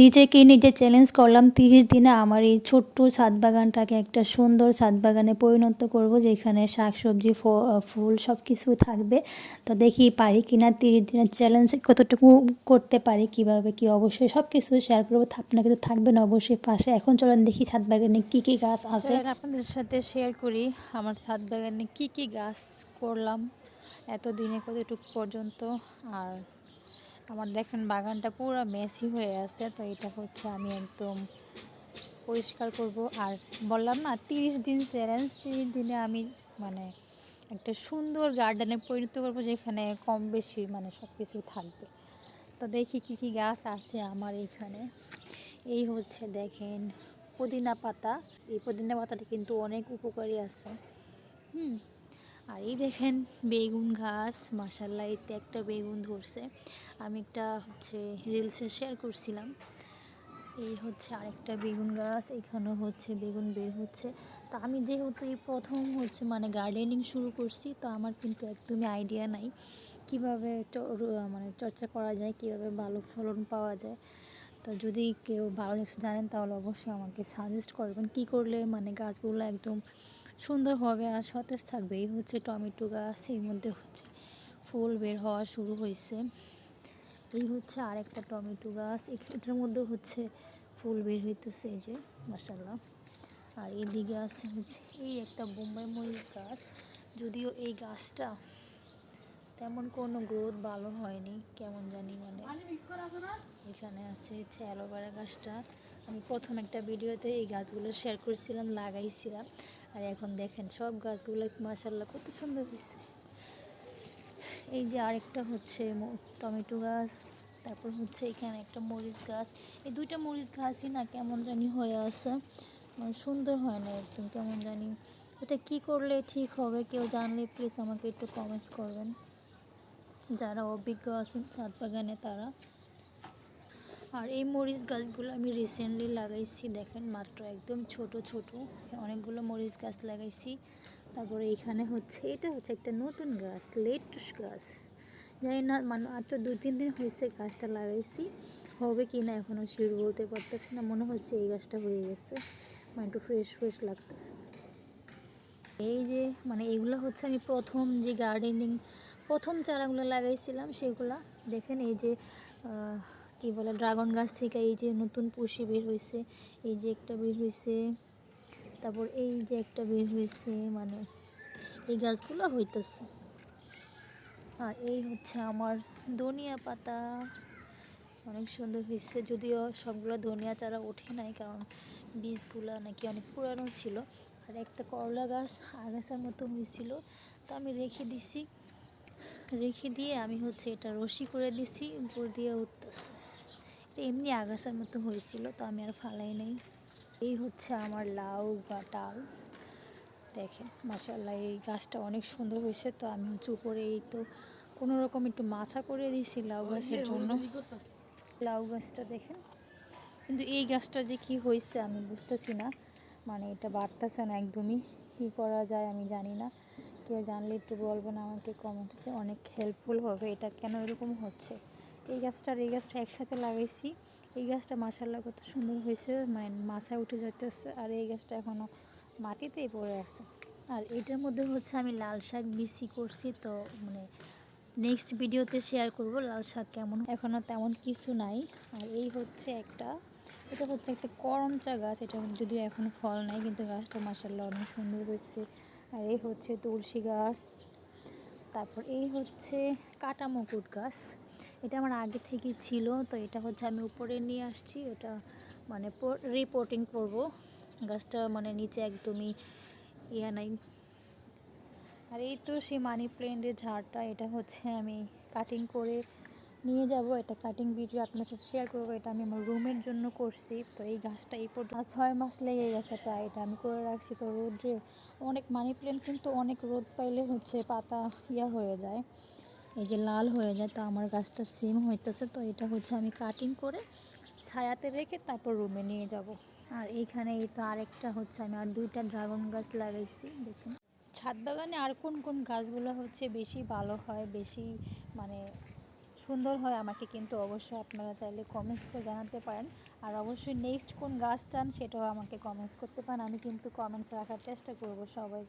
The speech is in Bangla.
নিজেকে নিজে চ্যালেঞ্জ করলাম তিরিশ দিনে আমার এই ছোট্ট ছাদ বাগানটাকে একটা সুন্দর ছাদ বাগানে পরিণত করব, যেখানে শাকসবজি ফুল সব কিছু থাকবে। তো দেখি পারি কিনা তিরিশ দিনের চ্যালেঞ্জ কতটুকু করতে পারি, কীভাবে কি অবশ্যই সব কিছু শেয়ার করব আপনাকে তো থাকবেন অবশ্যই পাশে। এখন চলেন দেখি ছাদ বাগানে কী কী গাছ আছে। আপনাদের সাথে শেয়ার করি, আমার ছাদ বাগানে কী কী গাছ করলাম, এতদিনে কতটুকু পর্যন্ত, আর আমার দেখেন বাগানটা পুরো মেসি হয়ে আছে, তো এটা হচ্ছে আমি একদম পরিষ্কার করব। আর বললাম না, তিরিশ দিন চ্যালেঞ্জ তিরিশ দিনে আমি মানে একটা সুন্দর গার্ডেনে পরিণত করব, যেখানে কম বেশি মানে সব কিছু থাকবে। তো দেখি কী কী গাছ আছে আমার এইখানে এই হচ্ছে দেখেন পুদিনা পাতা। এই পুদিনা পাতাটা কিন্তু অনেক উপকারী আছে। হুম। আর এই দেখেন বেগুন গাছ মাসাল্লাহ এতে একটা বেগুন ধরছে। আমি একটা হচ্ছে রিলসে শেয়ার করছিলাম। এই হচ্ছে আরেকটা বেগুন গাছ, এখানেও হচ্ছে বেগুন বের হচ্ছে। তো আমি যেহেতু এই প্রথম হচ্ছে মানে গার্ডেনিং শুরু করছি, তো আমার কিন্তু একদমই আইডিয়া নাই কীভাবে মানে চর্চা করা যায়, কীভাবে ভালো ফলন পাওয়া যায়। তো যদি কেউ ভালো জানেন, তাহলে অবশ্যই আমাকে সাজেস্ট করবেন কি করলে মানে গাছগুলো একদম সুন্দর হবে আর সতেজ থাকবে। এই হচ্ছে টমেটো গাছ এর মধ্যে হচ্ছে ফুল বের হওয়া শুরু হয়েছে। এই হচ্ছে আর একটা টমেটো গাছ এটার মধ্যে হচ্ছে ফুল বের হইতেছে এই যে মাসাল্লাহ আর এদিকে আছে হচ্ছে এই একটা বোম্বাই মরিচ গাছ যদিও এই গাছটা তেমন কোনো গ্রোথ ভালো হয়নি কেমন জানি মানে এখানে আছে হচ্ছে অ্যালোভেরা গাছটা। আমি প্রথম একটা ভিডিওতে এই গাছগুলো শেয়ার করেছিলাম, লাগাইছিলাম। আর এখন দেখেন, সব গাছগুলো মাসাল্লাহ কত সুন্দর হয়েছে এই যে আরেকটা হচ্ছে টমেটো গাছ, তারপর হচ্ছে এখানে একটা মরিচ গাছ। এই দুইটা মরিচ গাছই না কেমন জানি হয়ে আছে। মানে সুন্দর হয় না একদম, কেমন জানি। এটা কি করলে ঠিক হবে কেউ জানলে প্লিজ আমাকে একটু কমেন্টস করবেন। যারা অভিজ্ঞ আছেন, ছাদ বাগানে তারা। আর এই মরিচ গাছগুলো আমি রিসেন্টলি লাগাইছি, দেখেন মাত্র একদম ছোট ছোট। অনেকগুলো মরিচ গাছ লাগাইছি। তারপরে এখানে হচ্ছে, এটা হচ্ছে একটা নতুন গাছ, লেটুস গাছ। জানি না মানে মাত্র দু তিন দিন হয়েছে গাছটা লাগাইছি। হবে কি না এখনও শিওর বলতে পারতেছি না, মনে হচ্ছে এই গাছটা হয়ে গেছে। মানে একটু ফ্রেশ ফ্রেশ লাগতেছে। এই যে মানে এগুলো হচ্ছে আমি প্রথম যে গার্ডেনিং প্রথম চারাগুলো লাগাইছিলাম, সেগুলা। দেখেন এই যে কী বলে, ড্রাগন গাছ থেকে এই যে নতুন পুষি বের হয়েছে এই যে একটা বের হয়েছে তারপর এই যে একটা বের হয়েছে মানে এই গাছগুলো হইতেছে। আর এই হচ্ছে আমার ধনিয়া পাতা। অনেক সুন্দর হয়েছে যদিও সবগুলো ধনিয়া চারা ওঠে নাই, কারণ বীজগুলো নাকি অনেক পুরানো ছিল। আর একটা করলা গাছ আগাছার মতো হয়েছিল তো আমি রেখে দিছি। রেখে দিয়ে আমি হচ্ছে এটা রশি করে দিছি, উপর দিয়ে উঠতেছে। এমনি আগাছার মতো হয়েছিল তো আমি আর ফালাই নেই। এই হচ্ছে আমার লাউ বা ডাল। দেখেন মাসাল্লাহ এই গাছটা অনেক সুন্দর হয়েছে তো আমি হচ্ছে উপরে এই তো কোনো রকম একটু মাথা করে দিয়েছি লাউ গাছের জন্য। লাউ গাছটা দেখেন। কিন্তু এই গাছটা যে কি হয়েছে আমি বুঝতেছি না মানে এটা বাড়তেছে না একদমই। কী করা যায় আমি জানি না। কেউ জানলে একটু বলবেন আমাকে কমেন্টসে অনেক হেল্পফুল হবে। এটা কেন এরকম হচ্ছে? এই গাছটা আর এই গাছটা একসাথে লাগাইছি। এই গাছটা মাসাল্লাহ কত সুন্দর হয়েছে মানে মাথায় উঠে যাইতেছে। আর এই গাছটা এখনও মাটিতেই পড়ে আছে। আর এটার মধ্যে হচ্ছে আমি লাল শাক বিসি করছি তো মানে নেক্সট ভিডিওতে শেয়ার করব লাল শাক কেমন। এখনও তেমন কিছু নাই। আর এই হচ্ছে একটা, এটা হচ্ছে একটা করমচা গাছ। এটা যদিও এখনও ফল নাই, কিন্তু গাছটা মাসাল্লাহ অনেক সুন্দর হয়েছে। আর এই হচ্ছে তুলসী গাছ। তারপর এই হচ্ছে কাটা মুকুট গাছ। এটা আমার আগে থেকেই ছিল, তো এটা হচ্ছে আমি উপরে নিয়ে আসছি এটা মানে রিপোর্টিং করব। গাছটা মানে নিচে একদমই ইয়া নাই। আর এই তো সেই মানি প্ল্যান্টের ঝাড়টা, এটা হচ্ছে আমি কাটিং করে নিয়ে যাব, এটা কাটিং ভিডিও আপনার সাথে শেয়ার করব, এটা আমি আমার রুমের জন্য করছি, তো এই গাছটা এই পর্যন্ত ছয় মাস লেগে গেছে প্রায়, এটা আমি করে রাখছি, তো রোদ্রে অনেক মানি প্ল্যান্ট কিন্তু অনেক রোদ পাইলে হচ্ছে পাতা ইয়া হয়ে যায়। এই যে লাল হয়ে যায়, তো আমার গাছটা সেম হইতেছে, তো এটা হচ্ছে আমি কাটিং করে ছায়াতে রেখে তারপর রুমে নিয়ে যাব। আর এইখানে এই তো আরেকটা হচ্ছে আমি আর দুইটা ড্রাগন গাছ লাগাইছি, দেখুন। ছাদ বাগানে আর কোন কোন গাছগুলো হচ্ছে বেশি ভালো হয়, বেশি মানে সুন্দর হয় আমাকে কিন্তু অবশ্যই আপনারা চাইলে কমেন্টস করে জানাতে পারেন। আর অবশ্যই নেক্সট কোন গাছ চান সেটাও আমাকে কমেন্টস করতে পারেন, আমি কিন্তু কমেন্টস রাখার চেষ্টা করব সবাই।